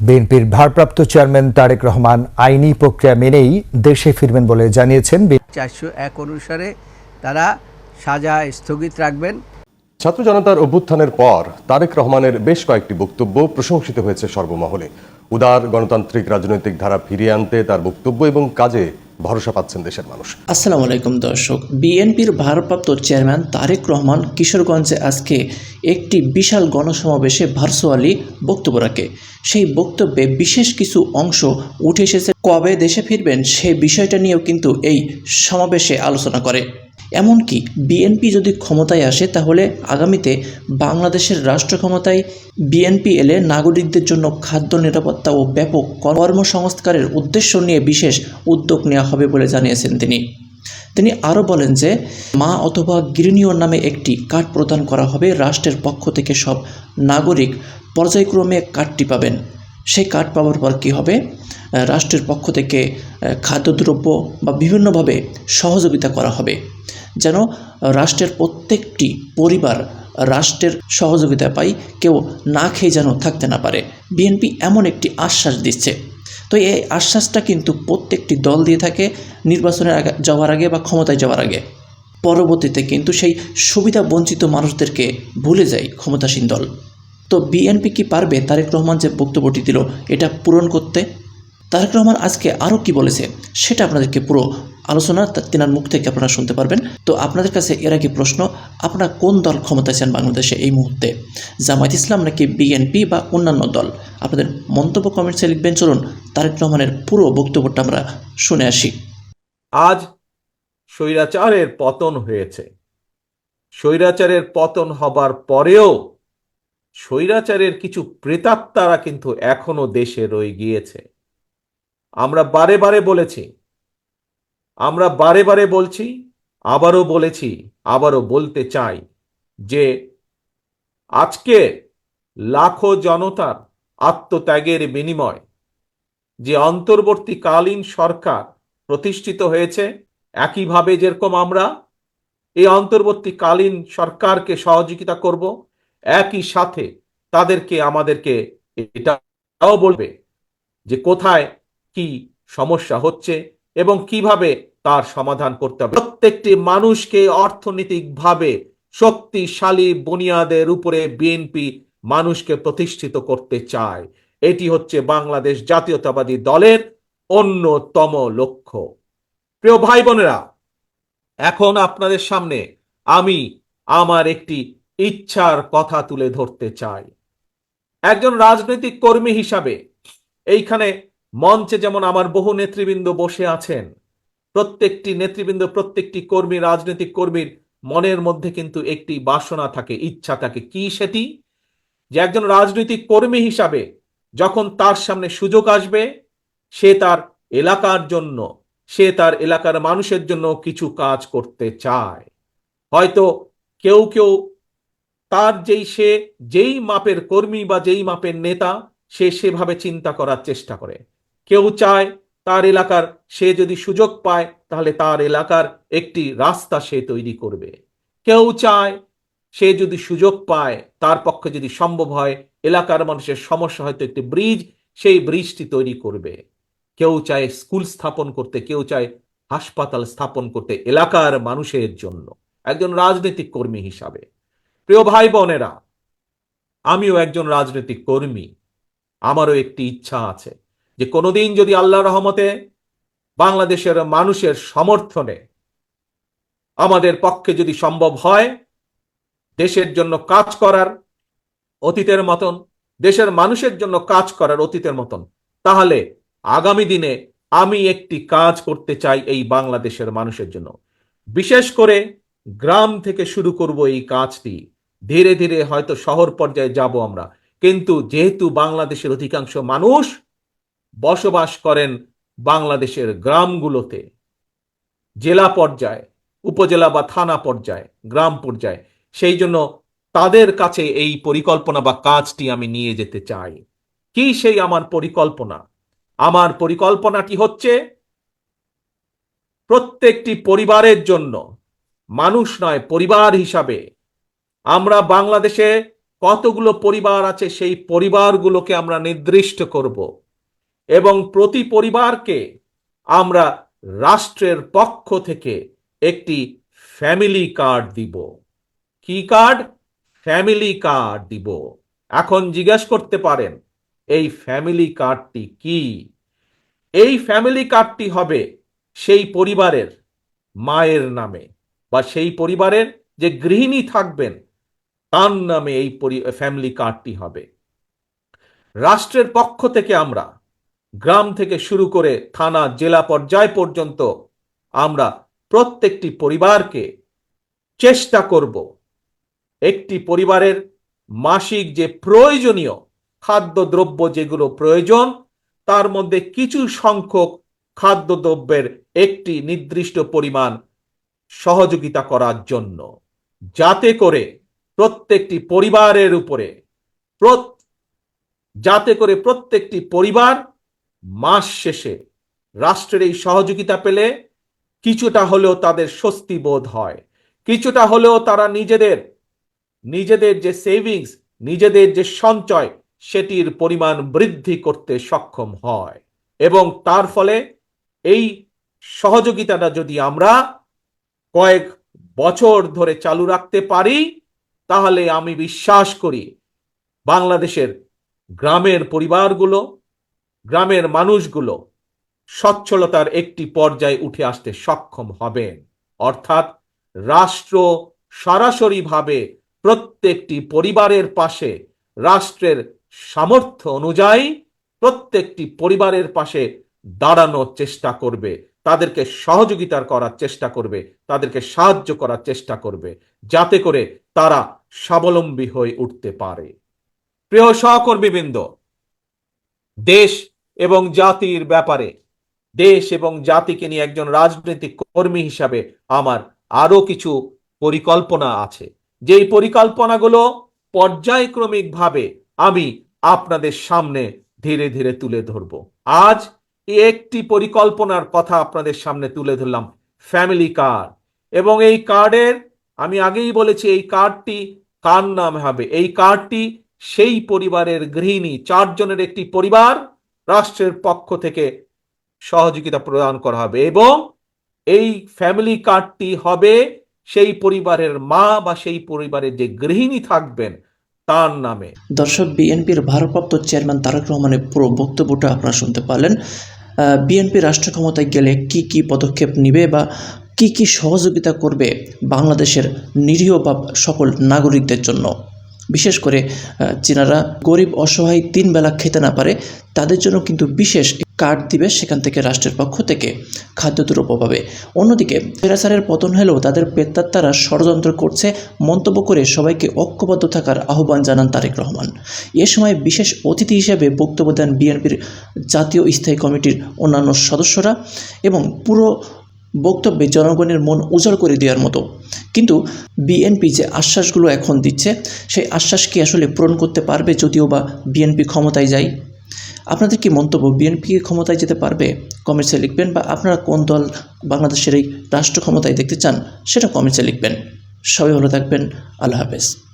বিএনপির ভারপ্রাপ্ত চেয়ারম্যান তারেক রহমান আইনি প্রক্রিয়া মেনেই দেশে ফিরবেন বলে জানিয়েছেন চারশো এক অনুসারে তারা সাজা স্থগিত রাখবেন। ছাত্র জনতার অভ্যুত্থানের পর তারেক রহমানের বেশ কয়েকটি বক্তব্য প্রশংসিত হয়েছে সর্বমহলে। উদার গণতান্ত্রিক রাজনৈতিক ধারা ফিরিয়ে আনতে তার বক্তব্য এবং কাজে ভরসা পাচ্ছেন দেশের মানুষ। আসসালামু আলাইকুম দর্শক, বিএনপির ভারপ্রাপ্ত চেয়ারম্যান তারেক রহমান কিশোরগঞ্জে আজকে একটি বিশাল গণসমাবেশে ভার্চুয়ালি বক্তব্য রাখে। সেই বক্তব্যে বিশেষ কিছু অংশ উঠে এসেছে। কবে দেশে ফিরবেন সেই বিষয়টা নিয়েও কিন্তু এই সমাবেশে আলোচনা করে। এমনকি বিএনপি যদি ক্ষমতায় আসে, তাহলে আগামীতে বাংলাদেশের রাষ্ট্র ক্ষমতায় বিএনপি এলে নাগরিকদের জন্য খাদ্য নিরাপত্তা ও ব্যাপক কর্মসংস্কারের উদ্দেশ্য নিয়ে বিশেষ উদ্যোগ নেওয়া হবে বলে জানিয়েছেন তিনি। তিনি আরও বলেন যে, মা অথবা গৃহিণীয় নামে একটি কার্ড প্রদান করা হবে। রাষ্ট্রের পক্ষ থেকে সব নাগরিক পর্যায়ক্রমে কার্ডটি পাবেন। সেই কার্ড পাওয়ার পর কী হবে? রাষ্ট্রের পক্ষ থেকে খাদ্যদ্রব্য বা বিভিন্নভাবে সহযোগিতা করা হবে। যেন রাষ্ট্রের প্রত্যেকটি পরিবার রাষ্ট্রের সহযোগিতা পাই কেউ না খেয়ে যেন থাকতে না পারে। বিএনপি এমন একটি আশ্বাস দিচ্ছে। তো এই আশ্বাসটা কিন্তু প্রত্যেকটি দল দিয়ে থাকে নির্বাচনের আগে যাওয়ার আগে বা ক্ষমতায় যাওয়ার আগে। পরবর্তীতে কিন্তু সেই সুবিধা বঞ্চিত মানুষদেরকে ভুলে যায় ক্ষমতাসীন দল। তো বিএনপি কি পারবে? তারেক রহমান যে বক্তব্যটি দিল, এটা পূরণ করতে? তারেক রহমান আজকে আরও কি বলেছে, সেটা আপনাদেরকে পুরো আলোচনা তেনার মুখ থেকে আপনারা শুনতে পারবেন। তো আপনাদের কাছে এর আগে প্রশ্ন, আপনারা কোন দল ক্ষমতায় চান বাংলাদেশে এই মুহূর্তে? জামায়াত ইসলাম নাকি বিএনপি বা অন্যান্য দল? আপনাদের মন্তব্য কমেন্টসে লিখবেন, চলুন তারেক রহমানের পুরো বক্তব্যটা আমরা শুনে আসি। আজ স্বৈরাচারের পতন হয়েছে। স্বৈরাচারের পতন হবার পরেও স্বৈরাচারের কিছু প্রেতাত্মারা কিন্তু এখনও দেশে রয়ে গিয়েছে। আমরা বারে বারে বলেছি, আমরা বারে বারে বলছি, আবারও বলেছি, আবারও বলতে চাই যে আজকে লাখো জনতার আত্মত্যাগের বিনিময় যে অন্তর্বর্তীকালীন সরকার প্রতিষ্ঠিত হয়েছে, একইভাবে যেরকম আমরা, এই অন্তর্বর্তীকালীন সরকারকে সহযোগিতা করব একই সাথে তাদেরকে, আমাদেরকে এটাও বলবে যে কোথায় কি সমস্যা হচ্ছে এবং কীভাবে তার সমাধান করতে হবে। প্রত্যেকটি মানুষকে অর্থনৈতিকভাবে শক্তিশালী বুনিয়াদের উপরে বিএনপি মানুষকে প্রতিষ্ঠিত করতে চায়। এটি হচ্ছে বাংলাদেশ জাতীয়তাবাদী দলের অন্যতম লক্ষ্য। প্রিয় ভাই বোনেরা, এখন আপনাদের সামনে আমি আমার একটি ইচ্ছার কথা তুলে ধরতে চাই একজন রাজনৈতিক কর্মী হিসাবে এইখানে মঞ্চে যেমন আমার বহু নেতৃবৃন্দ বসে আছেন, প্রত্যেকটি নেতৃবৃন্দ, প্রত্যেকটি কর্মী, রাজনৈতিক কর্মীর মনের মধ্যে কিন্তু একটি বাসনা থাকে, ইচ্ছা থাকে, কি সেটি? যে একজন রাজনৈতিক কর্মী হিসাবে যখন তার সামনে সুযোগ আসবে, সে তার এলাকার জন্য, সে তার এলাকার মানুষের জন্য কিছু কাজ করতে চায়। হয়তো কেউ কেউ তার যেই সে, যেই মাপের কর্মী বা যেই মাপের নেতা, সে সেভাবে চিন্তা করার চেষ্টা করে। কেউ চায় তার এলাকার, সে যদি সুযোগ পায়, তাহলে তার এলাকার একটি রাস্তা সে তৈরি করবে। কেউ চায় সে যদি সুযোগ পায়, তার পক্ষে যদি সম্ভব হয়, এলাকার মানুষের সমস্যা হয়তো একটি ব্রিজ, সেই ব্রিজটি তৈরি করবে। কেউ চায় স্কুল স্থাপন করতে, কেউ চায় হাসপাতাল স্থাপন করতে এলাকার মানুষের জন্য। একজন রাজনৈতিক কর্মী হিসাবে। প্রিয় ভাই বোনেরা, আমিও একজন রাজনৈতিক কর্মী। আমারও একটি ইচ্ছা আছে যে কোনোদিন যদি আল্লাহ রহমতে বাংলাদেশের মানুষের সমর্থনে আমাদের পক্ষে যদি সম্ভব হয়, দেশের জন্য কাজ করার অতীতের মতন, দেশের মানুষের জন্য কাজ করার অতীতের মতন, তাহলে আগামী দিনে আমি একটি কাজ করতে চাই এই বাংলাদেশের মানুষের জন্য। বিশেষ করে গ্রাম থেকে শুরু করব এই কাজটি। ধীরে ধীরে হয়তো শহর পর্যায়ে যাব আমরা। কিন্তু যেহেতু বাংলাদেশের অধিকাংশ মানুষ বসবাস করেন বাংলাদেশের গ্রামগুলোতে, জেলা পর্যায়ে, উপজেলা বা থানা পর্যায়ে, গ্রাম পর্যায়ে, সেই জন্য তাদের কাছে এই পরিকল্পনা বা কাজটি আমি নিয়ে যেতে চাই। কি সেই আমার পরিকল্পনা? আমার পরিকল্পনাটি হচ্ছে প্রত্যেকটি পরিবারের জন্য, মানুষ নয়, পরিবার হিসাবে আমরা বাংলাদেশে কতগুলো পরিবার আছে, সেই পরিবারগুলোকে আমরা নির্দিষ্ট করব। এবং প্রতি পরিবারকে আমরা রাষ্ট্রের পক্ষ থেকে একটি ফ্যামিলি কার্ড দিব। কি কার্ড? ফ্যামিলি কার্ড দিব। এখন জিজ্ঞেস করতে পারেন, এই ফ্যামিলি কার্ডটি কি? এই ফ্যামিলি কার্ডটি হবে সেই পরিবারের মায়ের নামে, বা সেই পরিবারের যে গৃহিণী থাকবেন তার নামে এই ফ্যামিলি কার্ডটি হবে। রাষ্ট্রের পক্ষ থেকে আমরা, গ্রাম থেকে শুরু করে থানা, জেলা পর্যায় পর্যন্ত আমরা প্রত্যেকটি পরিবারকে চেষ্টা করব একটি পরিবারের মাসিক যে প্রয়োজনীয় খাদ্যদ্রব্য যেগুলো প্রয়োজন, তার মধ্যে কিছু সংখ্যক খাদ্যদ্রব্যের একটি নির্দিষ্ট পরিমাণ সহযোগিতা করার জন্য। যাতে করে প্রত্যেকটি পরিবারের উপরে যাতে করে প্রত্যেকটি পরিবার মাস শেষে রাষ্ট্রের এই সহযোগিতা পেলে কিছুটা হলেও তাদের স্বস্তি বোধ হয়। কিছুটা হলেও তারা নিজেদের নিজেদের যে সেভিংস নিজেদের যে সঞ্চয়, সেটির পরিমাণ বৃদ্ধি করতে সক্ষম হয়। এবং তার ফলে এই সহযোগিতাটা যদি আমরা কয়েক বছর ধরে চালু রাখতে পারি তাহলে আমি বিশ্বাস করি বাংলাদেশের গ্রামের পরিবারগুলো, গ্রামের মানুষগুলো সচ্ছলতার একটি পর্যায়ে উঠে আসতে সক্ষম হবেন। অর্থাৎ রাষ্ট্র সরাসরিভাবে প্রত্যেকটি পরিবারের পাশে, রাষ্ট্রের সামর্থ্য অনুযায়ী প্রত্যেকটি পরিবারের পাশে দাঁড়ানোর চেষ্টা করবে। তাদেরকে সহযোগিতার করার চেষ্টা করবে, তাদেরকে সাহায্য করার চেষ্টা করবে, যাতে করে তারা স্বাবলম্বী হয়ে উঠতে পারে। প্রিয় সহকর্মীবৃন্দ, দেশ এবং জাতির ব্যাপারে, দেশ এবং জাতিকে নিয়ে একজন রাজনৈতিক কর্মী হিসাবে আমার আরও কিছু পরিকল্পনা আছে। যেই পরিকল্পনাগুলো পর্যায়ক্রমিকভাবে আমি আপনাদের সামনে ধীরে ধীরে তুলে ধরব। আজ একটি পরিকল্পনার কথা আপনাদের সামনে তুলে ধরলাম ফ্যামিলি কার্ড এবং এই কার্ডের আমি আগেই বলেছি, এই কার্ডটি কার নামে হবে? এই কার্ডটি সেই পরিবারের গৃহিণী, চারজনের একটি পরিবার রাষ্ট্রের পক্ষ থেকে সহযোগিতা প্রদান করা হবে। এবং এই ফ্যামিলি কার্ডটি হবে সেই পরিবারের মা বা সেই পরিবারের যে গৃহিণী থাকবেন, তার নামে। দর্শক, বিএনপির ভারপ্রাপ্ত চেয়ারম্যান তারেক রহমানের পুরো বক্তব্যটা আপনারা শুনতে পারলেন। বিএনপি রাষ্ট্র ক্ষমতায় গেলে কি কি পদক্ষেপ নিবে বা কি কি সহযোগিতা করবে বাংলাদেশের নিরীহ বা সকল নাগরিকদের জন্য? বিশেষ করে যিনারা গরিব, অসহায় তিন বেলা খেতে না পারে, তাদের জন্য কিন্তু বিশেষ কার্ড দিবে সেখান থেকে রাষ্ট্রের পক্ষ থেকে খাদ্যদ্রব্য পাবে। অন্যদিকে ফেরাসারের পতন হলেও তাদের পেত্তাত্তারা ষড়যন্ত্র করছে, মন্তব্য করে সবাইকে ঐক্যবদ্ধ থাকার আহ্বান জানান তারেক রহমান। এ সময় বিশেষ অতিথি হিসেবে বক্তব্য দেন বিএনপির জাতীয় স্থায়ী কমিটির অন্যান্য সদস্যরা এবং পুরো বক্তব্যে জনগণের মন উজাড় করে দেওয়ার মতো। কিন্তু বিএনপি যে আশ্বাসগুলো এখন দিচ্ছে, সেই আশ্বাস কি আসলে পূরণ করতে পারবে যদিও বা বিএনপি ক্ষমতায় যায়? আপনাদের কি মন্তব্য, বিএনপি ক্ষমতায় যেতে পারবে? কমেন্টসে লিখবেন বা আপনারা কোন দল বাংলাদেশের এই রাষ্ট্র ক্ষমতায় দেখতে চান, সেটা কমেন্টসে লিখবেন। সবাই ভালো থাকবেন, আল্লাহ হাফেজ।